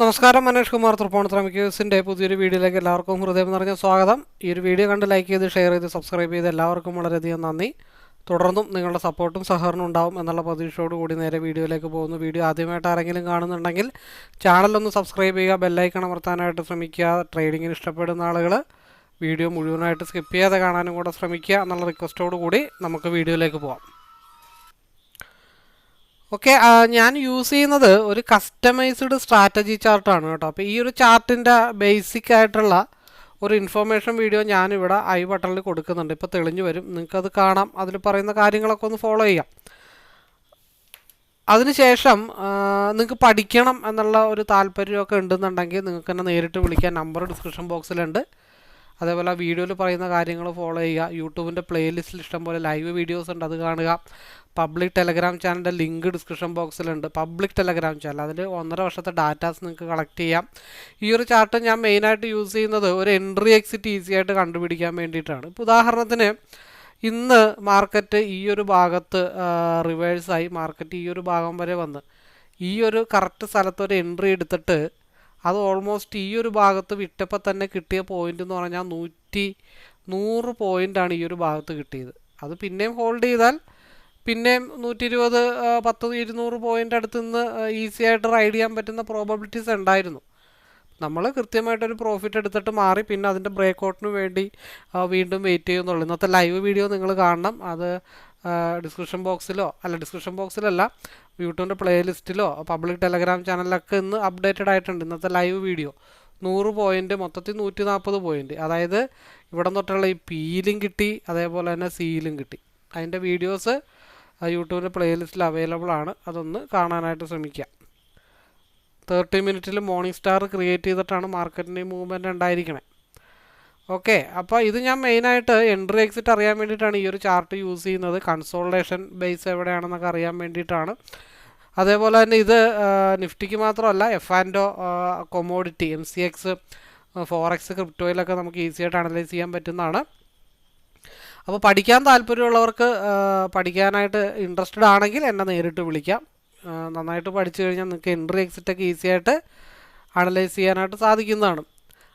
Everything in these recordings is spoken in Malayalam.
നമസ്കാരം മനേഷ് കുമാർ തൃപ്പോണത്ര മിക്യൂസിന്റെ പുതിയൊരു വീഡിയോയിലേക്ക് എല്ലാവർക്കും ഹൃദയം നിറഞ്ഞ സ്വാഗതം. ഈ ഒരു വീഡിയോ കണ്ട് ലൈക്ക് ചെയ്ത് ഷെയർ ചെയ്ത് സബ്സ്ക്രൈബ് ചെയ്ത് എല്ലാവർക്കും വളരെയധികം നന്ദി. തുടർന്നും നിങ്ങളുടെ സപ്പോർട്ടും സഹകരണം ഉണ്ടാവും എന്നുള്ള പ്രതീക്ഷയോട് കൂടി നേരെ വീഡിയോയിലേക്ക് പോകുന്നു. വീഡിയോ ആദ്യമായിട്ട് ആരെങ്കിലും കാണുന്നുണ്ടെങ്കിൽ ചാനലൊന്ന് സബ്സ്ക്രൈബ് ചെയ്യുക ബെല്ലൈക്കൺ അമർത്താനായിട്ട് ശ്രമിക്കുക ട്രേഡിങ്ങിന് ഇഷ്ടപ്പെടുന്ന ആളുകൾ വീഡിയോ മുഴുവനായിട്ട് സ്കിപ്പ് ചെയ്യാതെ കാണാനും കൂടെ ശ്രമിക്കുക എന്നുള്ള റിക്വസ്റ്റോടുകൂടി നമുക്ക് വീഡിയോയിലേക്ക് പോകാം ഓക്കെ ഞാൻ യൂസ് ചെയ്യുന്നത് ഒരു കസ്റ്റമൈസ്ഡ് സ്ട്രാറ്റജി ചാർട്ടാണ് കേട്ടോ. അപ്പോൾ ഈ ഒരു ചാർട്ടിന്റെ ബേസിക് ആയിട്ടുള്ള ഒരു ഇൻഫർമേഷൻ വീഡിയോ ഞാനിവിടെ ഐ ബട്ടണിൽ കൊടുക്കുന്നുണ്ട്. ഇപ്പോൾ തെളിഞ്ഞു വരും. നിങ്ങൾക്കത് കാണാം. അതിൽ പറയുന്ന കാര്യങ്ങളൊക്കെ ഒന്ന് ഫോളോ ചെയ്യാം. അതിനുശേഷം നിങ്ങൾക്ക് പഠിക്കണം എന്നുള്ള ഒരു താല്പര്യമൊക്കെ ഉണ്ടെന്നുണ്ടെങ്കിൽ നിങ്ങൾക്ക് തന്നെ നേരിട്ട് വിളിക്കാൻ നമ്പർ ഡിസ്ക്രിപ്ഷൻ ബോക്സിലുണ്ട് അതേപോലെ വീഡിയോയിൽ പറയുന്ന കാര്യങ്ങൾ ഫോളോ ചെയ്യുക. യൂട്യൂബിന്റെ പ്ലേലിസ്റ്റിൽ ഇഷ്ടംപോലെ ലൈവ് വീഡിയോസ് ഉണ്ട്. അത് കാണുക. പബ്ലിക് ടെലഗ്രാം ചാനലിന്റെ ലിങ്ക് ഡിസ്ക്രിപ്ഷൻ ബോക്സിലുണ്ട് പബ്ലിക് ടെലഗ്രാം ചാനൽ അതിൽ ഒന്നര വർഷത്തെ ഡാറ്റാസ് നിങ്ങൾക്ക് കളക്ട് ചെയ്യാം. ഈ ഒരു ചാർട്ട് ഞാൻ മെയിനായിട്ട് യൂസ് ചെയ്യുന്നത് ഒരു എൻട്രി എക്സിറ്റ് ഈസി ആയിട്ട് കണ്ടുപിടിക്കാൻ വേണ്ടിയിട്ടാണ്. ഇപ്പോൾ ഉദാഹരണത്തിന് ഇന്ന് മാർക്കറ്റ് ഈ ഒരു ഭാഗത്ത് റിവേഴ്സായി മാർക്കറ്റ് ഈ ഒരു ഭാഗം വരെ വന്ന്. ഈ ഒരു കറക്റ്റ് സ്ഥലത്ത് ഒരു എൻട്രി എടുത്തിട്ട് അത് ഓൾമോസ്റ്റ് ഈ ഒരു ഭാഗത്ത് വിട്ടപ്പോൾ തന്നെ കിട്ടിയ പോയിന്റ് എന്ന് പറഞ്ഞാൽ നൂറ്റി നൂറ് പോയിന്റാണ് ഈ ഒരു ഭാഗത്ത് കിട്ടിയത്. അത് പിന്നെയും ഹോൾഡ് ചെയ്താൽ പിന്നെയും നൂറ്റി ഇരുപത് പത്ത് ഇരുന്നൂറ് പോയിന്റ് അടുത്ത് നിന്ന് ഈസി ആയിട്ട് റൈഡ് ചെയ്യാൻ പറ്റുന്ന പ്രോബബിലിറ്റീസ് ഉണ്ടായിരുന്നു. നമ്മൾ കൃത്യമായിട്ടൊരു പ്രോഫിറ്റ് എടുത്തിട്ട് മാറി പിന്നെ അതിന്റെ ബ്രേക്ക് ഔട്ടിന് വേണ്ടി വീണ്ടും വെയിറ്റ് ചെയ്യുന്നുള്ളൂ. ഇന്നത്തെ ലൈവ് വീഡിയോ നിങ്ങൾ കാണണം. അത് ഡിസ്ക്രിപ്ഷൻ ബോക്സിലോ അല്ല ഡിസ്ക്രിപ്ഷൻ ബോക്സിലല്ല യൂട്യൂബിന്റെ പ്ലേലിസ്റ്റിലോ പബ്ലിക് ടെലഗ്രാം ചാനലിലൊക്കെ ഇന്ന് അപ്ഡേറ്റഡ് ആയിട്ടുണ്ട്. ഇന്നത്തെ ലൈവ് വീഡിയോ നൂറ് പോയിന്റ് മൊത്തത്തിൽ നൂറ്റി നാൽപ്പത് പോയിന്റ് അതായത് ഇവിടെ തൊട്ടുള്ള ഈ പീലും കിട്ടി അതേപോലെ തന്നെ സീലും കിട്ടി. അതിന്റെ വീഡിയോസ് യൂട്യൂബിന്റെ പ്ലേലിസ്റ്റിൽ അവൈലബിൾ ആണ്. അതൊന്ന് കാണാനായിട്ട് ശ്രമിക്കുക തേർട്ടി മിനിറ്റിൽ മോർണിംഗ് സ്റ്റാർ ക്രിയേറ്റ് ചെയ്തിട്ടാണ് മാർക്കറ്റിന്റെ മൂവ്മെന്റ് ഉണ്ടായിരിക്കണേ. ഓക്കെ അപ്പോൾ ഇത് ഞാൻ മെയിനായിട്ട് എൻട്രി എക്സിറ്റ് അറിയാൻ വേണ്ടിയിട്ടാണ് ഈ ഒരു ചാർട്ട് യൂസ് ചെയ്യുന്നത്. കൺസോൾട്ടേഷൻ ബേസ് എവിടെയാണെന്നൊക്കെ അറിയാൻ വേണ്ടിയിട്ടാണ്. അതേപോലെ തന്നെ ഇത് നിഫ്റ്റിക്ക് മാത്രമല്ല എഫ് ആൻഡോ commodity M C X forex ക്രിപ്റ്റോയിലൊക്കെ നമുക്ക് ഈസി ആയിട്ട് അനലൈസ് ചെയ്യാൻ പറ്റുന്നതാണ്. അപ്പോൾ പഠിക്കാൻ താല്പര്യമുള്ളവർക്ക് പഠിക്കാനായിട്ട് ഇൻട്രസ്റ്റഡ് ആണെങ്കിൽ എന്നെ നേരിട്ട് വിളിക്കാം. നന്നായിട്ട് പഠിച്ചു കഴിഞ്ഞാൽ നിങ്ങൾക്ക് എൻട്രി എക്സിറ്റൊക്കെ ഈസിയായിട്ട് അനലൈസ് ചെയ്യാനായിട്ട് സാധിക്കുന്നതാണ്.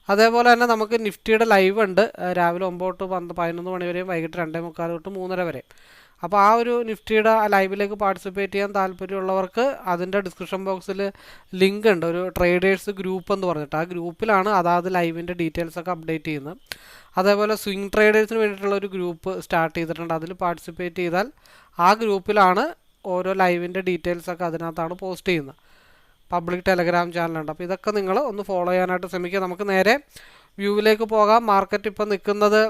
അതേപോലെ തന്നെ നമുക്ക് നിഫ്റ്റിയുടെ ലൈവ് ഉണ്ട്. രാവിലെ ഒമ്പത് തൊട്ട് പന്ത് പതിനൊന്ന് മണി വരെയും വൈകിട്ട് രണ്ടേ മുക്കാൽ തൊട്ട് മൂന്നര വരെ. അപ്പോൾ ആ ഒരു നിഫ്റ്റിയുടെ ലൈവിലേക്ക് പാർട്ടിസിപ്പേറ്റ് ചെയ്യാൻ താല്പര്യമുള്ളവർക്ക് അതിന്റെ ഡിസ്ക്രിപ്ഷൻ ബോക്സിൽ ലിങ്ക് ഉണ്ട്. ഒരു ട്രേഡേഴ്സ് ഗ്രൂപ്പ് എന്ന് പറഞ്ഞിട്ട്. ആ ഗ്രൂപ്പിലാണ് അതാത് ലൈവിന്റെ ഡീറ്റെയിൽസ് ഒക്കെ അപ്ഡേറ്റ് ചെയ്യുന്നത്. അതേപോലെ സ്വിംഗ് ട്രേഡേഴ്സിന് വേണ്ടിയിട്ടുള്ള ഒരു ഗ്രൂപ്പ് സ്റ്റാർട്ട് ചെയ്തിട്ടുണ്ട്. അതിൽ പാർട്ടിസിപ്പേറ്റ് ചെയ്താൽ ആ ഗ്രൂപ്പിലാണ് ഓരോ ലൈവിന്റെ ഡീറ്റെയിൽസ് ഒക്കെ അതിനകത്താണ് പോസ്റ്റ് ചെയ്യുന്നത്. പബ്ലിക് ടെലഗ്രാം ചാനലുണ്ട്. അപ്പോൾ ഇതൊക്കെ നിങ്ങൾ ഒന്ന് ഫോളോ ചെയ്യാനായിട്ട് ശ്രമിക്കുക. നമുക്ക് നേരെ വ്യൂവിലേക്ക് പോകാം. മാർക്കറ്റ് ഇപ്പോൾ നിൽക്കുന്നത്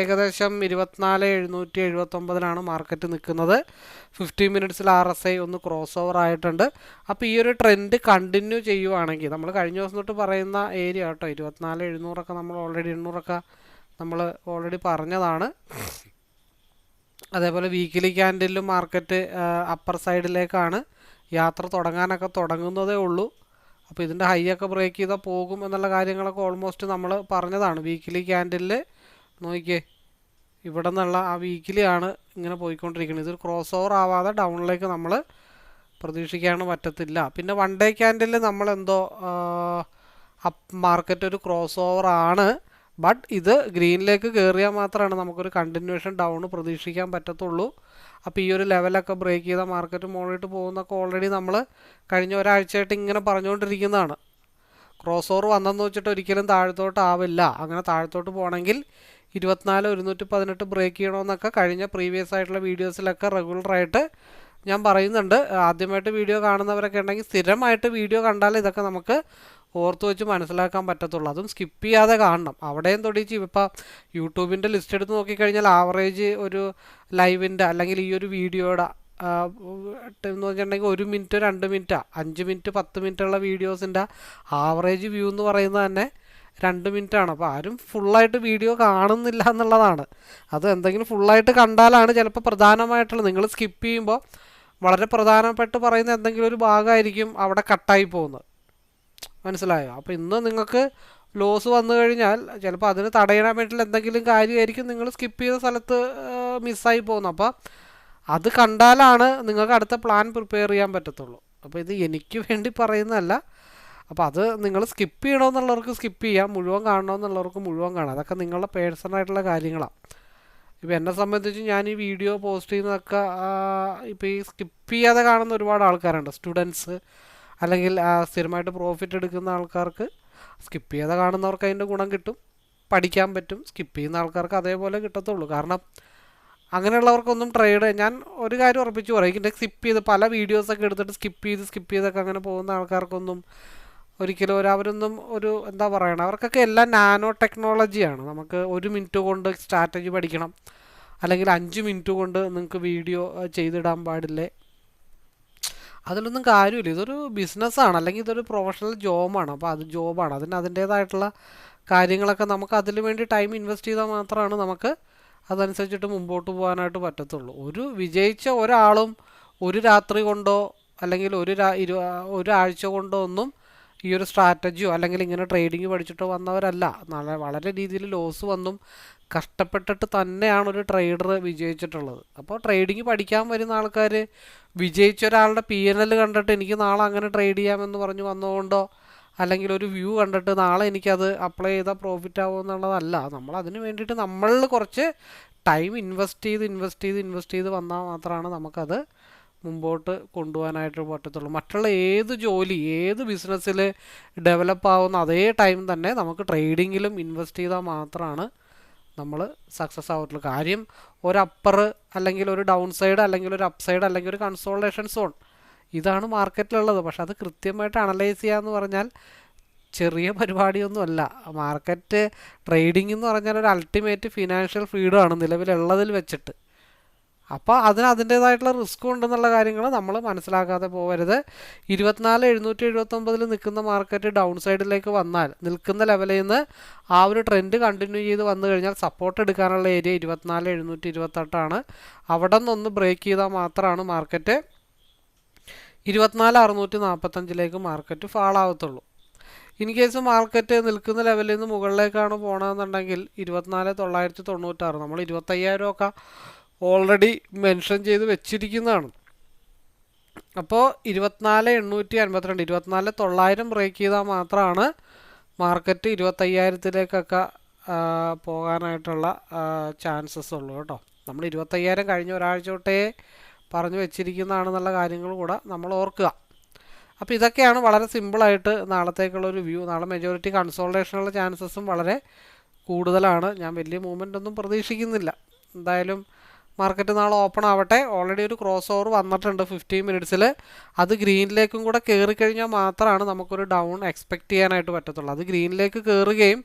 ഏകദേശം ഇരുപത്തിനാല് എഴുന്നൂറ്റി എഴുപത്തൊമ്പതിലാണ് മാർക്കറ്റ് നിൽക്കുന്നത്. ഫിഫ്റ്റി മിനിറ്റ്സിൽ ആർ എസ് ഐ ഒന്ന് ക്രോസ് ഓവർ ആയിട്ടുണ്ട്. അപ്പോൾ ഈ ഒരു ട്രെൻഡ് കണ്ടിന്യൂ ചെയ്യുവാണെങ്കിൽ നമ്മൾ കഴിഞ്ഞ ദിവസം തൊട്ട് പറയുന്ന ഏരിയ കേട്ടോ ഇരുപത്തിനാല് എഴുന്നൂറൊക്കെ നമ്മൾ ഓൾറെഡി എണ്ണൂറൊക്കെ നമ്മൾ ഓൾറെഡി പറഞ്ഞതാണ്. അതേപോലെ വീക്കിലി ക്യാൻഡിലും മാർക്കറ്റ് അപ്പർ സൈഡിലേക്കാണ് യാത്ര തുടങ്ങാനൊക്കെ തുടങ്ങുന്നതേ ഉള്ളൂ. അപ്പോൾ ഇതിന്റെ ഹൈ ഒക്കെ ബ്രേക്ക് ചെയ്താൽ പോകും എന്നുള്ള കാര്യങ്ങളൊക്കെ ഓൾമോസ്റ്റ് നമ്മൾ പറഞ്ഞതാണ്. വീക്കിലി ക്യാൻഡിലിൽ നോക്കിയേ ഇവിടെ നിന്നുള്ള ആ വീക്കിലി ആണ് ഇങ്ങനെ പോയിക്കൊണ്ടിരിക്കുന്നത്. ഇതൊരു ക്രോസ് ഓവർ ആവാതെ ഡൗണിലേക്ക് നമ്മൾ പ്രതീക്ഷിക്കാനും പറ്റത്തില്ല. പിന്നെ വൺ ഡേ ക്യാൻഡിൽ നമ്മളെന്തോ അപ്പ് മാർക്കറ്റ് ഒരു ക്രോസ് ഓവർ ആണ്. ബട്ട് ഇത് ഗ്രീനിലേക്ക് കയറിയാൽ മാത്രമാണ് നമുക്കൊരു കണ്ടിന്യൂഷൻ ഡൗൺ പ്രതീക്ഷിക്കാൻ പറ്റത്തുള്ളൂ. അപ്പോൾ ഈ ഒരു ലെവലൊക്കെ ബ്രേക്ക് ചെയ്ത മാർക്കറ്റ് മുകളിലോട്ട് പോകുന്നൊക്കെ ഓൾറെഡി നമ്മൾ കഴിഞ്ഞ ഒരാഴ്ചയായിട്ട് ഇങ്ങനെ പറഞ്ഞുകൊണ്ടിരിക്കുന്നതാണ്. ക്രോസ് ഓവർ വന്നെന്ന് വെച്ചിട്ട് ഒരിക്കലും താഴത്തോട്ട് ആവില്ല. അങ്ങനെ താഴത്തോട്ട് പോകണമെങ്കിൽ ഇരുപത്തിനാല് ഒരുന്നൂറ്റി പതിനെട്ട് ബ്രേക്ക് ചെയ്യണമെന്നൊക്കെ കഴിഞ്ഞ പ്രീവിയസ് ആയിട്ടുള്ള വീഡിയോസിലൊക്കെ റെഗുലറായിട്ട് ഞാൻ പറയുന്നുണ്ട്. ആദ്യമായിട്ട് വീഡിയോ കാണുന്നവരൊക്കെ ഉണ്ടെങ്കിൽ സ്ഥിരമായിട്ട് വീഡിയോ കണ്ടാൽ ഇതൊക്കെ നമുക്ക് ഓർത്ത് വെച്ച് മനസ്സിലാക്കാൻ പറ്റത്തുള്ളൂ. അതും സ്കിപ്പ് ചെയ്യാതെ കാണണം. അവിടെയും തൊടിച്ച് ഇപ്പോൾ യൂട്യൂബിന്റെ ലിസ്റ്റ് എടുത്ത് നോക്കിക്കഴിഞ്ഞാൽ ആവറേജ് ഒരു ലൈവിന്റെ അല്ലെങ്കിൽ ഈ ഒരു വീഡിയോയുടെ എന്ന് വെച്ചിട്ടുണ്ടെങ്കിൽ ഒരു മിനിറ്റ് രണ്ട് മിനിറ്റാ അഞ്ച് മിനിറ്റ് പത്ത് മിനിറ്റുള്ള വീഡിയോസിന്റെ ആവറേജ് വ്യൂ എന്ന് പറയുന്നത് തന്നെ രണ്ട് മിനിറ്റാണ് അപ്പോൾ ആരും ഫുള്ളായിട്ട് വീഡിയോ കാണുന്നില്ല എന്നുള്ളതാണ്. അത് എന്തെങ്കിലും ഫുള്ളായിട്ട് കണ്ടാലാണ് ചിലപ്പോൾ പ്രധാനമായിട്ടുള്ള നിങ്ങൾ സ്കിപ്പ് ചെയ്യുമ്പോൾ വളരെ പ്രധാനപ്പെട്ട് പറയുന്ന എന്തെങ്കിലും ഒരു ഭാഗമായിരിക്കും അവിടെ കട്ടായി പോകുന്നത്. മനസ്സിലായോ? അപ്പോൾ ഇന്ന് നിങ്ങൾക്ക് ലോസ് വന്നു കഴിഞ്ഞാൽ ചിലപ്പോൾ അതിന് തടയാൻ വേണ്ടിയിട്ടുള്ള എന്തെങ്കിലും കാര്യമായിരിക്കും നിങ്ങൾ സ്കിപ്പ് ചെയ്ത സ്ഥലത്ത് മിസ്സായി പോകുന്നു അപ്പോൾ അത് കണ്ടാലാണ് നിങ്ങൾക്ക് അടുത്ത പ്ലാൻ പ്രിപ്പയർ ചെയ്യാൻ പറ്റത്തുള്ളൂ. അപ്പോൾ ഇത് എനിക്ക് വേണ്ടി പറയുന്നതല്ല. അപ്പോൾ അത് നിങ്ങൾ സ്കിപ്പ് ചെയ്യണമെന്നുള്ളവർക്ക് സ്കിപ്പ് ചെയ്യാം. മുഴുവൻ കാണണമെന്നുള്ളവർക്ക് മുഴുവൻ കാണാം. അതൊക്കെ നിങ്ങളുടെ പേഴ്സണലായിട്ടുള്ള കാര്യങ്ങളാണ് ഇപ്പോൾ എന്നെ സംബന്ധിച്ച് ഞാൻ ഈ വീഡിയോ പോസ്റ്റ് ചെയ്യുന്നതൊക്കെ ഇപ്പോൾ ഈ സ്കിപ്പ് ചെയ്യാതെ കാണുന്ന ഒരുപാട് ആൾക്കാരുണ്ട്. സ്റ്റുഡൻസ് അല്ലെങ്കിൽ സ്ഥിരമായിട്ട് പ്രോഫിറ്റ് എടുക്കുന്ന ആൾക്കാർക്ക് സ്കിപ്പ് ചെയ്ത കാണുന്നവർക്ക് അതിന്റെ ഗുണം കിട്ടും. പഠിക്കാൻ പറ്റും. സ്കിപ്പ് ചെയ്യുന്ന ആൾക്കാർക്ക് അതേപോലെ കിട്ടത്തുള്ളൂ. കാരണം അങ്ങനെയുള്ളവർക്കൊന്നും ട്രേഡ് ഞാൻ ഒരു കാര്യം ഉറപ്പിച്ച് പറയും. ഇതിന്റെ സ്കിപ്പ് ചെയ്ത് പല വീഡിയോസൊക്കെ എടുത്തിട്ട് സ്കിപ്പ് ചെയ്ത് സ്കിപ്പ് ചെയ്തൊക്കെ അങ്ങനെ പോകുന്ന ആൾക്കാർക്കൊന്നും ഒരിക്കലും ഒരു അവരൊന്നും ഒരു എന്താ പറയണ അവർക്കൊക്കെ എല്ലാം നാനോ ടെക്നോളജിയാണ് നമുക്ക് ഒരു മിനിറ്റ് കൊണ്ട് സ്ട്രാറ്റജി പഠിക്കണം. അല്ലെങ്കിൽ അഞ്ച് മിനിറ്റ് കൊണ്ട് നിങ്ങൾക്ക് വീഡിയോ ചെയ്തിടാൻ പാടില്ലേ? അതിലൊന്നും കാര്യമില്ല. ഇതൊരു ബിസിനസ്സാണ് അല്ലെങ്കിൽ ഇതൊരു പ്രൊഫഷണൽ ജോബാണ് അപ്പോൾ അത് ജോബാണ് അതിന് അതിന്റേതായിട്ടുള്ള കാര്യങ്ങളൊക്കെ നമുക്ക് അതിന് വേണ്ടി ടൈം ഇൻവെസ്റ്റ് ചെയ്താൽ മാത്രമാണ് നമുക്ക് അതനുസരിച്ചിട്ട് മുമ്പോട്ട് പോകാനായിട്ട് പറ്റത്തുള്ളൂ. ഒരു വിജയിച്ച ഒരാളും ഒരു രാത്രി കൊണ്ടോ അല്ലെങ്കിൽ ഒരു ഇരു ഒരാഴ്ച കൊണ്ടോ ഒന്നും ഈ ഒരു സ്ട്രാറ്റജിയോ അല്ലെങ്കിൽ ഇങ്ങനെ ട്രേഡിംഗ് പഠിച്ചിട്ടോ വന്നവരല്ല. വളരെ രീതിയിൽ ലോസ് വന്നും കഷ്ടപ്പെട്ടിട്ട് തന്നെയാണ് ഒരു ട്രേഡർ വിജയിച്ചിട്ടുള്ളത്. അപ്പോൾ ട്രേഡിംഗ് പഠിക്കാൻ വരുന്ന ആൾക്കാർ വിജയിച്ച ഒരാളുടെ പി എൻ എൽ കണ്ടിട്ട് എനിക്ക് നാളെ അങ്ങനെ ട്രേഡ് ചെയ്യാമെന്ന് പറഞ്ഞ് വന്നതുകൊണ്ടോ അല്ലെങ്കിൽ ഒരു വ്യൂ കണ്ടിട്ട് നാളെ എനിക്കത് അപ്ലൈ ചെയ്താൽ പ്രോഫിറ്റ് ആവും എന്നുള്ളതല്ല. നമ്മൾ അതിന് വേണ്ടിയിട്ട് നമ്മളിൽ കുറച്ച് ടൈം ഇൻവെസ്റ്റ് ചെയ്ത് ഇൻവെസ്റ്റ് ചെയ്ത് ഇൻവെസ്റ്റ് ചെയ്ത് വന്നാൽ മാത്രമാണ് നമുക്കത് മുമ്പോട്ട് കൊണ്ടുപോകാനായിട്ട് പറ്റത്തുള്ളൂ. മറ്റുള്ള ഏത് ജോലി ഏത് ബിസിനസ്സിൽ ഡെവലപ്പ് ആവുന്ന അതേ ടൈം തന്നെ നമുക്ക് ട്രേഡിങ്ങിലും ഇൻവെസ്റ്റ് ചെയ്താൽ മാത്രമാണ് നമ്മൾ സക്സസ് ആവത്തുള്ളൂ. കാര്യം ഒരു അപ്പർ അല്ലെങ്കിൽ ഒരു ഡൗൺ സൈഡ് അല്ലെങ്കിൽ ഒരു അപ്പ് സൈഡ് അല്ലെങ്കിൽ ഒരു കൺസോൾട്ടേഷൻ സോൺ ഇതാണ് മാർക്കറ്റിലുള്ളത് പക്ഷെ അത് കൃത്യമായിട്ട് അനലൈസ് ചെയ്യുക എന്ന് പറഞ്ഞാൽ ചെറിയ പരിപാടിയൊന്നുമല്ല. മാർക്കറ്റ് ട്രേഡിംഗ് എന്ന് പറഞ്ഞാൽ ഒരു അൾട്ടിമേറ്റ് ഫിനാൻഷ്യൽ ഫ്രീഡം ആണ് നിലവിലുള്ളതിൽ വെച്ചിട്ട്. അപ്പോൾ അതിന് അതിന്റേതായിട്ടുള്ള റിസ്ക് ഉണ്ടെന്നുള്ള കാര്യങ്ങൾ നമ്മൾ മനസ്സിലാക്കാതെ പോകരുത് ഇരുപത്തിനാല് എഴുന്നൂറ്റി എഴുപത്തൊമ്പതിൽ നിൽക്കുന്ന മാർക്കറ്റ് ഡൗൺ സൈഡിലേക്ക് വന്നാൽ നിൽക്കുന്ന ലെവലിൽ നിന്ന് ആ ഒരു ട്രെൻഡ് കണ്ടിന്യൂ ചെയ്ത് വന്നു കഴിഞ്ഞാൽ സപ്പോർട്ട് എടുക്കാനുള്ള ഏരിയ ഇരുപത്തിനാല് എഴുന്നൂറ്റി ഇരുപത്തെട്ടാണ് അവിടെ നിന്നൊന്ന് ബ്രേക്ക് ചെയ്താൽ മാത്രമാണ് മാർക്കറ്റ് ഇരുപത്തിനാല് അറുന്നൂറ്റി നാൽപ്പത്തഞ്ചിലേക്ക് മാർക്കറ്റ് ഫാൾ ആവത്തുള്ളൂ ഇൻ കേസ് മാർക്കറ്റ് നിൽക്കുന്ന ലെവലിൽ നിന്ന് മുകളിലേക്കാണ് പോകണമെന്നുണ്ടെങ്കിൽ ഇരുപത്തിനാല് തൊള്ളായിരത്തി തൊണ്ണൂറ്റാറ് നമ്മൾ ഇരുപത്തയ്യായിരം ഒക്കെ ഓൾറെഡി മെൻഷൻ ചെയ്ത് വെച്ചിരിക്കുന്നതാണ്. അപ്പോൾ ഇരുപത്തിനാല് എണ്ണൂറ്റി അൻപത്തിരണ്ട് ഇരുപത്തിനാല് തൊള്ളായിരം ബ്രേക്ക് ചെയ്താൽ മാത്രമാണ് മാർക്കറ്റ് ഇരുപത്തയ്യായിരത്തിലേക്കൊക്കെ പോകാനായിട്ടുള്ള ചാൻസസ് ഉള്ളൂ കേട്ടോ. നമ്മൾ ഇരുപത്തയ്യായിരം കഴിഞ്ഞ ഒരാഴ്ച തൊട്ടേ പറഞ്ഞു വെച്ചിരിക്കുന്നതാണെന്നുള്ള കാര്യങ്ങൾ കൂടെ നമ്മൾ ഓർക്കുക. അപ്പോൾ ഇതൊക്കെയാണ് വളരെ സിമ്പിളായിട്ട് നാളത്തേക്കുള്ളൊരു വ്യൂ നാളെ മെജോറിറ്റി കൺസോൾട്ടേഷനുള്ള ചാൻസസും വളരെ കൂടുതലാണ്. ഞാൻ വലിയ മൂവ്മെന്റ് ഒന്നും പ്രതീക്ഷിക്കുന്നില്ല. എന്തായാലും മാർക്കറ്റ് നാളെ ഓപ്പൺ ആവട്ടെ. ഓൾറെഡി ഒരു ക്രോസ് ഓവർ വന്നിട്ടുണ്ട് ഫിഫ്റ്റീൻ മിനിറ്റ്സിൽ അത് ഗ്രീനിലേക്കും കൂടെ കയറി കഴിഞ്ഞാൽ മാത്രമാണ് നമുക്കൊരു ഡൗൺ എക്സ്പെക്റ്റ് ചെയ്യാനായിട്ട് പറ്റത്തുള്ളൂ. അത് ഗ്രീനിലേക്ക് കയറുകയും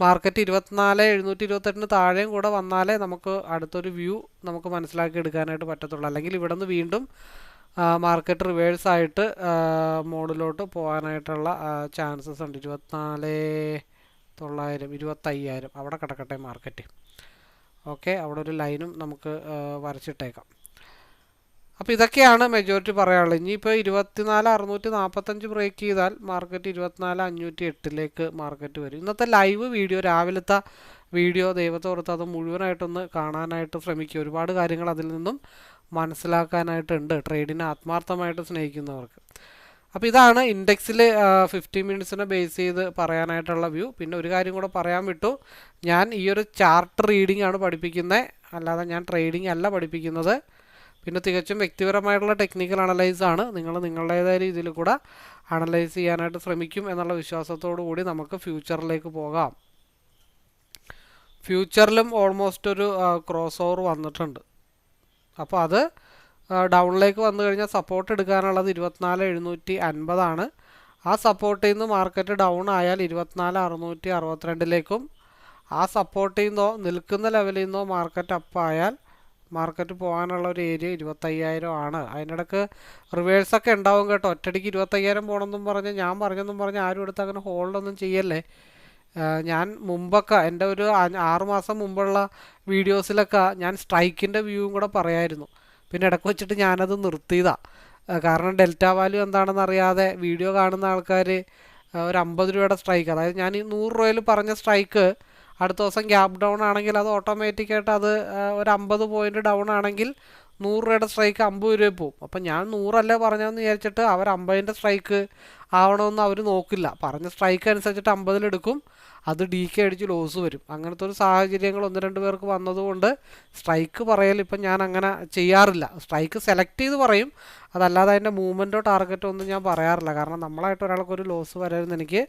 മാർക്കറ്റ് ഇരുപത്തിനാല് എഴുന്നൂറ്റി ഇരുപത്തെട്ടിന് താഴെയും കൂടെ വന്നാലേ നമുക്ക് അടുത്തൊരു വ്യൂ നമുക്ക് മനസ്സിലാക്കി എടുക്കാനായിട്ട് പറ്റത്തുള്ളൂ. അല്ലെങ്കിൽ ഇവിടെ നിന്ന് വീണ്ടും മാർക്കറ്റ് റിവേഴ്സ് ആയിട്ട് മോഡിലോട്ട് പോകാനായിട്ടുള്ള ചാൻസസ് ഉണ്ട്. ഇരുപത്തിനാല് തൊള്ളായിരം ഇരുപത്തയ്യായിരം. അവിടെ കിടക്കട്ടെ മാർക്കറ്റ് ഓക്കെ അവിടെ ഒരു ലൈനും നമുക്ക് വരച്ചിട്ടേക്കാം. അപ്പോൾ ഇതൊക്കെയാണ് മെജോറിറ്റി പറയാനുള്ളത്. ഇനിയിപ്പോൾ ഇരുപത്തിനാല് അറുന്നൂറ്റി നാൽപ്പത്തഞ്ച് ബ്രേക്ക് ചെയ്താൽ മാർക്കറ്റ് ഇരുപത്തിനാല് അഞ്ഞൂറ്റി എട്ടിലേക്ക് മാർക്കറ്റ് വരും. ഇന്നത്തെ ലൈവ് വീഡിയോ രാവിലത്തെ വീഡിയോ ദൈവത്തോർത്ത് അത് മുഴുവനായിട്ടൊന്ന് കാണാനായിട്ട് ശ്രമിക്കുക. ഒരുപാട് കാര്യങ്ങൾ അതിൽ നിന്നും മനസ്സിലാക്കാനായിട്ടുണ്ട്. ട്രേഡിനെ ആത്മാർത്ഥമായിട്ട് സ്നേഹിക്കുന്നവർക്ക്. അപ്പോൾ ഇതാണ് ഇൻഡെക്സിൽ ഫിഫ്റ്റി മിനിറ്റ്സിനെ ബേസ് ചെയ്ത് പറയാനായിട്ടുള്ള വ്യൂ പിന്നെ ഒരു കാര്യം കൂടെ പറയാൻ വിട്ടു. ഞാൻ ഈ ഒരു ചാർട്ട് റീഡിംഗ് ആണ് പഠിപ്പിക്കുന്നത് അല്ലാതെ ഞാൻ ട്രേഡിംഗ് അല്ല പഠിപ്പിക്കുന്നത്. പിന്നെ തികച്ചും വ്യക്തിപരമായിട്ടുള്ള ടെക്നിക്കൽ അനലൈസ് ആണ്. നിങ്ങൾ നിങ്ങളുടേതായ രീതിയിൽ കൂടെ അനലൈസ് ചെയ്യാനായിട്ട് ശ്രമിക്കും എന്നുള്ള വിശ്വാസത്തോടു കൂടി നമുക്ക് ഫ്യൂച്ചറിലേക്ക് പോകാം. ഫ്യൂച്ചറിലും ഓൾമോസ്റ്റ് ഒരു ക്രോസ് ഓവർ വന്നിട്ടുണ്ട്. അപ്പോൾ അത് ഡൗണിലേക്ക് വന്നു കഴിഞ്ഞാൽ സപ്പോർട്ട് എടുക്കാനുള്ളത് ഇരുപത്തിനാല് എഴുന്നൂറ്റി അൻപതാണ്. ആ സപ്പോർട്ടിൽ നിന്ന് മാർക്കറ്റ് ഡൗൺ ആയാൽ ഇരുപത്തിനാല് അറുന്നൂറ്റി അറുപത്തിരണ്ടിലേക്കും. ആ സപ്പോർട്ടിൽ നിന്നോ നിൽക്കുന്ന ലെവലിൽ നിന്നോ മാർക്കറ്റ് അപ്പായാൽ മാർക്കറ്റ് പോകാനുള്ള ഒരു ഏരിയ ഇരുപത്തയ്യായിരം ആണ്. അതിനിടക്ക് റിവേഴ്സൊക്കെ ഉണ്ടാവും കേട്ടോ. ഒറ്റടിക്ക് ഇരുപത്തയ്യായിരം പോകണമെന്നും പറഞ്ഞ് ഞാൻ പറഞ്ഞെന്നും പറഞ്ഞ് ആരും എടുത്ത് അങ്ങനെ ഹോൾഡൊന്നും ചെയ്യല്ലേ? ഞാൻ മുമ്പൊക്കെ എന്റെ ഒരു ആറുമാസം ആറ് മാസം മുമ്പുള്ള വീഡിയോസിലൊക്കെ ഞാൻ സ്ട്രൈക്കിന്റെ വ്യൂവും കൂടെ പറയായിരുന്നു. പിന്നെ ഇടയ്ക്ക് വെച്ചിട്ട് ഞാനത് നിർത്തിയതാ. കാരണം ഡെൽറ്റ വാല്യൂ എന്താണെന്ന് അറിയാതെ വീഡിയോ കാണുന്ന ആൾക്കാർ ഒരു അമ്പത് രൂപയുടെ സ്ട്രൈക്ക്. അതായത് ഞാൻ ഈ നൂറ് രൂപയിൽ പറഞ്ഞ സ്ട്രൈക്ക് അടുത്ത ദിവസം ഗ്യാപ് ഡൗൺ ആണെങ്കിൽ അത് ഓട്ടോമാറ്റിക്കായിട്ട് അത് ഒരു അമ്പത് പോയിന്റ് ഡൗൺ ആണെങ്കിൽ നൂറ് രൂപയുടെ സ്ട്രൈക്ക് അമ്പത് രൂപ പോവും. അപ്പം ഞാൻ നൂറല്ല പറഞ്ഞതെന്ന് വിചാരിച്ചിട്ട് അവർ അമ്പതിന്റെ സ്ട്രൈക്ക് ആവണമെന്ന് അവർ നോക്കില്ല. പറഞ്ഞ സ്ട്രൈക്ക് അനുസരിച്ചിട്ട് അമ്പതിലെടുക്കും അത് ഡി കെ അടിച്ച് ലോസ് വരും. അങ്ങനത്തെ ഒരു സാഹചര്യങ്ങൾ ഒന്ന് രണ്ട് പേർക്ക് വന്നതുകൊണ്ട് സ്ട്രൈക്ക് പറയൽ ഇപ്പം ഞാൻ അങ്ങനെ ചെയ്യാറില്ല. സ്ട്രൈക്ക് സെലക്ട് ചെയ്ത് പറയും. അതല്ലാതെ അതിന്റെ മൂവ്മെന്റോ ടാർഗറ്റോ ഒന്നും ഞാൻ പറയാറില്ല. കാരണം നമ്മളായിട്ട് ഒരാൾക്ക് ഒരു ലോസ് വരരുതെന്ന് എനിക്ക്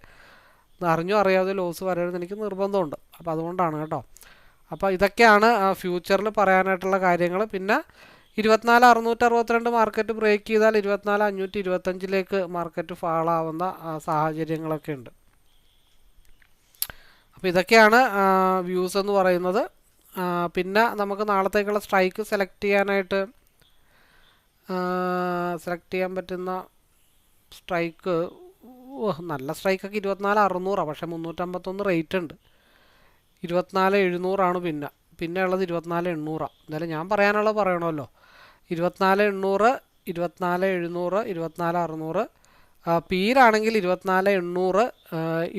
അറിഞ്ഞോ അറിയാതെ ലോസ് വരരുതെന്ന് എനിക്ക് നിർബന്ധമുണ്ട്. അപ്പോൾ അതുകൊണ്ടാണ് കേട്ടോ. അപ്പോൾ ഇതൊക്കെയാണ് ഫ്യൂച്ചറിൽ പറയാനായിട്ടുള്ള കാര്യങ്ങൾ. പിന്നെ ഇരുപത്തിനാല് അറുന്നൂറ്റി അറുപത്തിരണ്ട് മാർക്കറ്റ് ബ്രേക്ക് ചെയ്താൽ ഇരുപത്തിനാല് അഞ്ഞൂറ്റി ഇരുപത്തഞ്ചിലേക്ക് മാർക്കറ്റ് ഫാളാവുന്ന സാഹചര്യങ്ങളൊക്കെ ഉണ്ട്. അപ്പോൾ ഇതൊക്കെയാണ് വ്യൂസ് എന്ന് പറയുന്നത്. പിന്നെ നമുക്ക് നാളത്തേക്കുള്ള സ്ട്രൈക്ക് സെലക്ട് ചെയ്യാനായിട്ട് സെലക്ട് ചെയ്യാൻ പറ്റുന്ന സ്ട്രൈക്ക് നല്ല സ്ട്രൈക്കൊക്കെ ഇരുപത്തിനാല് അറുന്നൂറാണ് പക്ഷേ മുന്നൂറ്റമ്പത്തൊന്ന് റേറ്റ് ഉണ്ട്. ഇരുപത്തിനാല് എഴുന്നൂറാണ് പിന്നെ. പിന്നെ ഉള്ളത് ഇരുപത്തിനാല് എണ്ണൂറാണ് എന്തായാലും ഞാൻ പറയാനുള്ളത് പറയണമല്ലോ. ഇരുപത്തിനാല് എണ്ണൂറ് ഇരുപത്തിനാല് എഴുന്നൂറ് ഇരുപത്തിനാല് അറുന്നൂറ്. പീരാണെങ്കിൽ ഇരുപത്തിനാല് എണ്ണൂറ്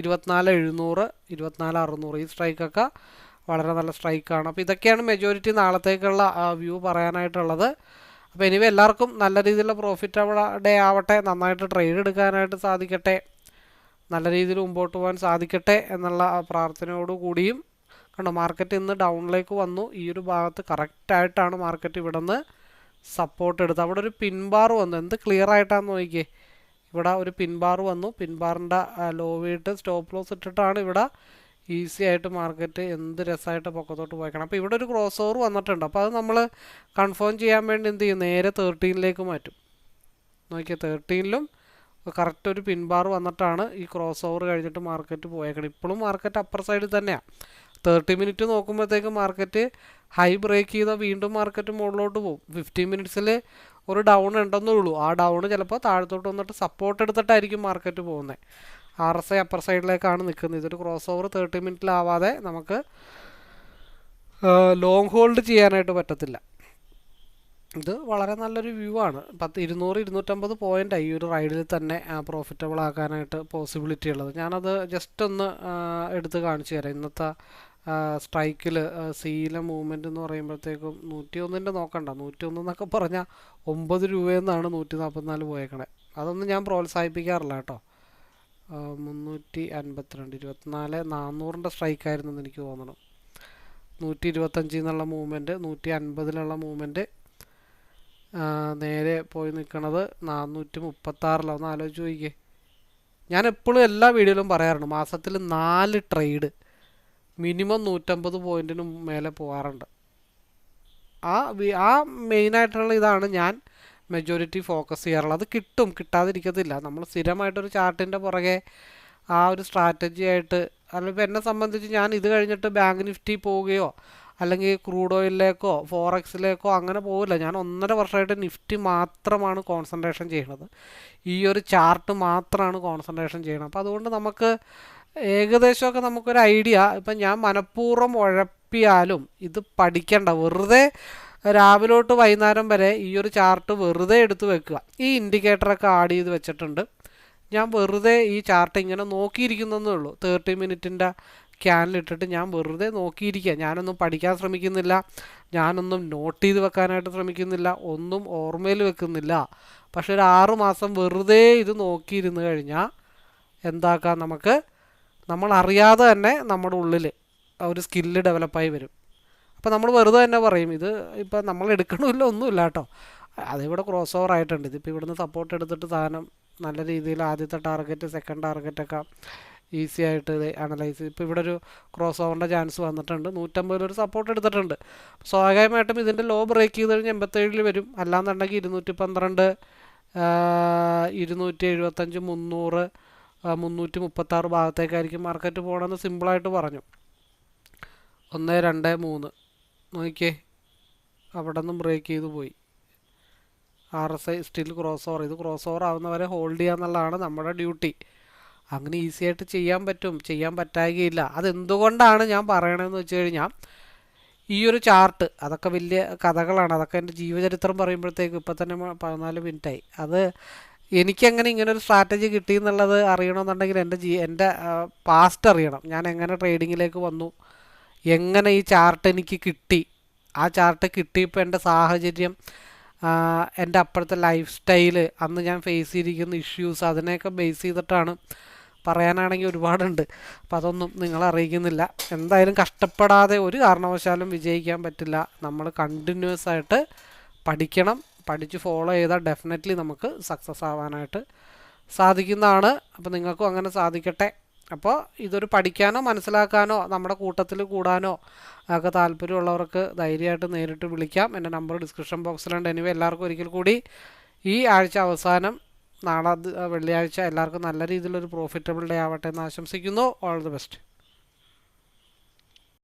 ഇരുപത്തിനാല് എഴുന്നൂറ് ഇരുപത്തിനാല് അറുന്നൂറ്. ഈ സ്ട്രൈക്കൊക്കെ വളരെ നല്ല സ്ട്രൈക്കാണ്. അപ്പോൾ ഇതൊക്കെയാണ് മെജോറിറ്റി നാളത്തേക്കുള്ള വ്യൂ പറയാനായിട്ടുള്ളത്. അപ്പോൾ എനിവേ എല്ലാവർക്കും നല്ല രീതിയിലുള്ള പ്രോഫിറ്റബിൾ ഡേ ആവട്ടെ നന്നായിട്ട് ട്രേഡ് എടുക്കാനായിട്ട് സാധിക്കട്ടെ നല്ല രീതിയിൽ മുമ്പോട്ട് പോകാൻ സാധിക്കട്ടെ എന്നുള്ള പ്രാർത്ഥനയോടു കൂടിയും കണ്ടോ മാർക്കറ്റ് ഇന്ന് ഡൗണിലേക്ക് വന്നു. ഈ ഒരു ഭാഗത്ത് കറക്റ്റായിട്ടാണ് മാർക്കറ്റ് ഇവിടെ നിന്ന് സപ്പോർട്ട് എടുത്ത്. അവിടെ ഒരു പിൻബാർ വന്നു. എന്ത് ക്ലിയർ ആയിട്ടാണെന്ന് നോക്കിയേ. ഇവിടെ ഒരു പിൻബാർ വന്നു. പിൻബാറിന്റെ ലോ വീട്ട് സ്റ്റോപ്പ് ലോസ് ഇട്ടിട്ടാണ് ഇവിടെ ഈസി ആയിട്ട് മാർക്കറ്റ് എന്ത് രസമായിട്ട് പൊക്കത്തോട്ട് പോയിക്കണം. അപ്പോൾ ഇവിടെ ഒരു ക്രോസ് ഓവർ വന്നിട്ടുണ്ട്. അപ്പോൾ അത് നമ്മൾ കൺഫേം ചെയ്യാൻ വേണ്ടി എന്ത് ചെയ്യും? നേരെ തേർട്ടീനിലേക്ക് മാറ്റും. നോക്കിയാൽ തേർട്ടീനിലും കറക്റ്റ് ഒരു പിൻബാർ വന്നിട്ടാണ് ഈ ക്രോസ് ഓവർ കഴിഞ്ഞിട്ട് മാർക്കറ്റ് പോയേക്കണം. ഇപ്പോഴും മാർക്കറ്റ് അപ്പർ സൈഡിൽ തന്നെയാണ് തേർട്ടി മിനിറ്റ് നോക്കുമ്പോഴത്തേക്ക് മാർക്കറ്റ് ഹൈ ബ്രേക്ക് ചെയ്താൽ വീണ്ടും മാർക്കറ്റ് മുകളിലോട്ട് പോകും ഫിഫ്റ്റീൻ മിനിറ്റ്സിൽ ഒരു ഡൗൺ ഉണ്ടെന്നേ ഉള്ളൂ. ആ ഡൗൺ ചിലപ്പോൾ താഴത്തോട്ട് വന്നിട്ട് സപ്പോർട്ട് എടുത്തിട്ടായിരിക്കും മാർക്കറ്റ് പോകുന്നത് ആർ എസ് ഐ അപ്പർ സൈഡിലേക്കാണ് നിൽക്കുന്നത്. ഇതൊരു ക്രോസ് ഓവർ തേർട്ടി മിനിറ്റിലാവാതെ നമുക്ക് ലോങ് ഹോൾഡ് ചെയ്യാനായിട്ട് പറ്റത്തില്ല. ഇത് വളരെ നല്ലൊരു വ്യൂ ആണ്. പത്ത് ഇരുന്നൂറ് ഇരുന്നൂറ്റമ്പത് പോയിന്റ് ആയി ഒരു റൈഡിൽ തന്നെ പ്രോഫിറ്റബിൾ ആക്കാനായിട്ട് പോസിബിലിറ്റി ഉള്ളത്. ഞാനത് ജസ്റ്റ് ഒന്ന് എടുത്ത് കാണിച്ചു തരാം. ഇന്നത്തെ സ്ട്രൈക്കിൽ സീല മൂവ്മെന്റ് എന്ന് പറയുമ്പോഴത്തേക്കും നൂറ്റി ഒന്നിന്റെ നോക്കണ്ട. നൂറ്റി ഒന്ന് എന്നൊക്കെ പറഞ്ഞാൽ ഒമ്പത് രൂപയെന്നാണ് നൂറ്റി നാൽപ്പത്തിനാല് പോയേക്കണേ. അതൊന്നും ഞാൻ പ്രോത്സാഹിപ്പിക്കാറില്ല കേട്ടോ. മുന്നൂറ്റി അൻപത്തിരണ്ട് ഇരുപത്തിനാല് നാനൂറിന്റെ സ്ട്രൈക്കായിരുന്നു എന്ന് എനിക്ക് തോന്നണം. നൂറ്റി ഇരുപത്തഞ്ചിൽ നിന്നുള്ള മൂവ്മെന്റ് നൂറ്റി അൻപതിലുള്ള മൂവ്മെന്റ് നേരെ പോയി നിൽക്കണത് നാനൂറ്റി മുപ്പത്താറിലാണ് ഒന്ന് ആലോചിച്ച് നോക്കിക്കേ. ഞാൻ എപ്പോഴും എല്ലാ വീഡിയോയിലും പറയാറുണ്ട് മാസത്തിൽ നാല് ട്രേഡ് മിനിമം നൂറ്റമ്പത് പോയിന്റിന് മേലെ പോകാറുണ്ട് ആ ആ മെയിനായിട്ടുള്ള ഇതാണ് ഞാൻ മെജോറിറ്റി ഫോക്കസ് ചെയ്യാറുള്ളത്. അത് കിട്ടും കിട്ടാതിരിക്കത്തില്ല. നമ്മൾ സ്ഥിരമായിട്ടൊരു ചാർട്ടിന്റെ പുറകെ ആ ഒരു സ്ട്രാറ്റജി ആയിട്ട് അല്ലെങ്കിൽ എന്നെ സംബന്ധിച്ച് ഞാൻ ഇത് കഴിഞ്ഞിട്ട് ബാങ്ക് നിഫ്റ്റി പോവുകയോ അല്ലെങ്കിൽ ക്രൂഡ് ഓയിലിലേക്കോ ഫോറക്സിലേക്കോ അങ്ങനെ പോവില്ല. ഞാൻ ഒന്നര വർഷമായിട്ട് നിഫ്റ്റി മാത്രമാണ് കോൺസെൻട്രേഷൻ ചെയ്യുന്നത്. ഈ ഒരു ചാർട്ട് മാത്രമാണ് കോൺസെൻട്രേഷൻ ചെയ്യുന്നത്. അപ്പോൾ അതുകൊണ്ട് നമുക്ക് ഏകദേശമൊക്കെ നമുക്കൊരു ഐഡിയ. ഇപ്പം ഞാൻ മനഃപൂർവം ഉഴപ്പിയാലും ഇത് പഠിക്കണ്ട. വെറുതെ രാവിലോട്ട് വൈകുന്നേരം വരെ ഈ ഒരു ചാർട്ട് വെറുതെ എടുത്ത് വെക്കുക. ഈ ഇൻഡിക്കേറ്ററൊക്കെ ആഡ് ചെയ്ത് വെച്ചിട്ടുണ്ട്. ഞാൻ വെറുതെ ഈ ചാർട്ട് ഇങ്ങനെ നോക്കിയിരിക്കുന്നതേ ഉള്ളൂ. തേർട്ടി മിനിറ്റിന്റെ ക്യാനിലിട്ടിട്ട് ഞാൻ വെറുതെ നോക്കിയിരിക്കുക. ഞാനൊന്നും പഠിക്കാൻ ശ്രമിക്കുന്നില്ല. ഞാനൊന്നും നോട്ട് ചെയ്ത് വെക്കാനായിട്ട് ശ്രമിക്കുന്നില്ല. ഒന്നും ഓർമ്മയിൽ വെക്കുന്നില്ല. പക്ഷെ ഒരു ആറുമാസം വെറുതെ ഇത് നോക്കിയിരുന്ന് കഴിഞ്ഞാൽ എന്താക്കാം നമുക്ക്? നമ്മൾ അറിയാതെ തന്നെ നമ്മുടെ ഉള്ളിൽ ഒരു സ്കില്ല് ഡെവലപ്പായി വരും. അപ്പോൾ നമ്മൾ വെറുതെ തന്നെ പറയും ഇത് ഇപ്പം നമ്മൾ എടുക്കണമില്ല ഒന്നുമില്ല കേട്ടോ. അതിവിടെ ക്രോസ് ഓവർ ആയിട്ടുണ്ട്. ഇതിപ്പോൾ ഇവിടുന്ന് സപ്പോർട്ട് എടുത്തിട്ട് സാധനം നല്ല രീതിയിൽ ആദ്യത്തെ ടാർഗറ്റ് സെക്കൻഡ് ടാർഗറ്റൊക്കെ ഈസി ആയിട്ട് അനലൈസ് ഇപ്പോൾ ഇവിടെ ഒരു ക്രോസ് ഓവറിന്റെ ചാൻസ് വന്നിട്ടുണ്ട്. നൂറ്റമ്പതിൽ ഒരു സപ്പോർട്ട് എടുത്തിട്ടുണ്ട്. സ്വാഭാവികമായിട്ടും ഇതിന്റെ ലോ ബ്രേക്ക് ചെയ്ത് കഴിഞ്ഞാൽ എൺപത്തേഴിൽ വരും. അല്ലാന്നുണ്ടെങ്കിൽ ഇരുന്നൂറ്റി പന്ത്രണ്ട് ഇരുന്നൂറ്റി എഴുപത്തഞ്ച് മുന്നൂറ് മുന്നൂറ്റി മുപ്പത്താറ് ഭാഗത്തേക്കായിരിക്കും മാർക്കറ്റ് പോകണമെന്ന് സിമ്പിളായിട്ട് പറഞ്ഞു. ഒന്ന് രണ്ട് മൂന്ന്. നോക്കിയേ. അവിടെ നിന്നും ബ്രേക്ക് ചെയ്ത് പോയി. R S I still cross over ഇത് ക്രോസ് ഓവർ ആവുന്നവരെ ഹോൾഡ് ചെയ്യുക എന്നുള്ളതാണ് നമ്മുടെ ഡ്യൂട്ടി അങ്ങനെ ഈസി ആയിട്ട് ചെയ്യാൻ പറ്റും. ചെയ്യാൻ പറ്റായികയില്ല. അതെന്തുകൊണ്ടാണ് ഞാൻ പറയണതെന്ന് വെച്ച് കഴിഞ്ഞാൽ ഈ ഒരു ചാർട്ട് അതൊക്കെ വലിയ കഥകളാണ്. അതൊക്കെ എന്റെ ജീവചരിത്രം പറയുമ്പോഴത്തേക്ക് ഇപ്പം തന്നെ പതിനാല് മിനിറ്റായി അത് എനിക്കങ്ങനെ ഇങ്ങനെ ഒരു സ്ട്രാറ്റജി കിട്ടി എന്നുള്ളത് അറിയണമെന്നുണ്ടെങ്കിൽ എന്റെ ജീ എന്റെ പാസ്റ്റ് അറിയണം. ഞാൻ എങ്ങനെ ട്രേഡിങ്ങിലേക്ക് വന്നു? എങ്ങനെ ഈ ചാർട്ട് എനിക്ക് കിട്ടി? ആ ചാർട്ട് കിട്ടിയപ്പോൾ എന്റെ സാഹചര്യം എന്റെ അപ്പോഴത്തെ ലൈഫ് സ്റ്റൈൽ അന്ന് ഞാൻ ഫേസ് ചെയ്തിരിക്കുന്ന ഇഷ്യൂസ് അതിനെയൊക്കെ ബേസ് ചെയ്തിട്ടാണ് പറയാനാണെങ്കിൽ ഒരുപാടുണ്ട്. അപ്പം അതൊന്നും നിങ്ങൾ അറിയിക്കുന്നില്ല. എന്തായാലും കഷ്ടപ്പെടാതെ ഒരു കാരണവശാലും വിജയിക്കാൻ പറ്റില്ല. നമ്മൾ കണ്ടിന്യൂസ് ആയിട്ട് പഠിക്കണം. പഠിച്ച് ഫോളോ ചെയ്താൽ ഡെഫിനറ്റ്ലി നമുക്ക് സക്സസ് ആവാനായിട്ട് സാധിക്കുന്നതാണ്. അപ്പോൾ നിങ്ങൾക്കും അങ്ങനെ സാധിക്കട്ടെ. അപ്പോൾ ഇതൊരു പഠിക്കാനോ മനസ്സിലാക്കാനോ നമ്മുടെ കൂട്ടത്തിൽ കൂടാനോ ഒക്കെ താല്പര്യമുള്ളവർക്ക് ധൈര്യമായിട്ട് നേരിട്ട് വിളിക്കാം. എന്റെ നമ്പർ ഡിസ്ക്രിപ്ഷൻ ബോക്സിലുണ്ട് എനിവേ എല്ലാവർക്കും ഒരിക്കൽ കൂടി ഈ ആഴ്ച അവസാനം നാളെ വെള്ളിയാഴ്ച എല്ലാവർക്കും നല്ല രീതിയിലൊരു പ്രോഫിറ്റബിൾ ഡേ ആവട്ടെ എന്ന് ആശംസിക്കുന്നു. All the best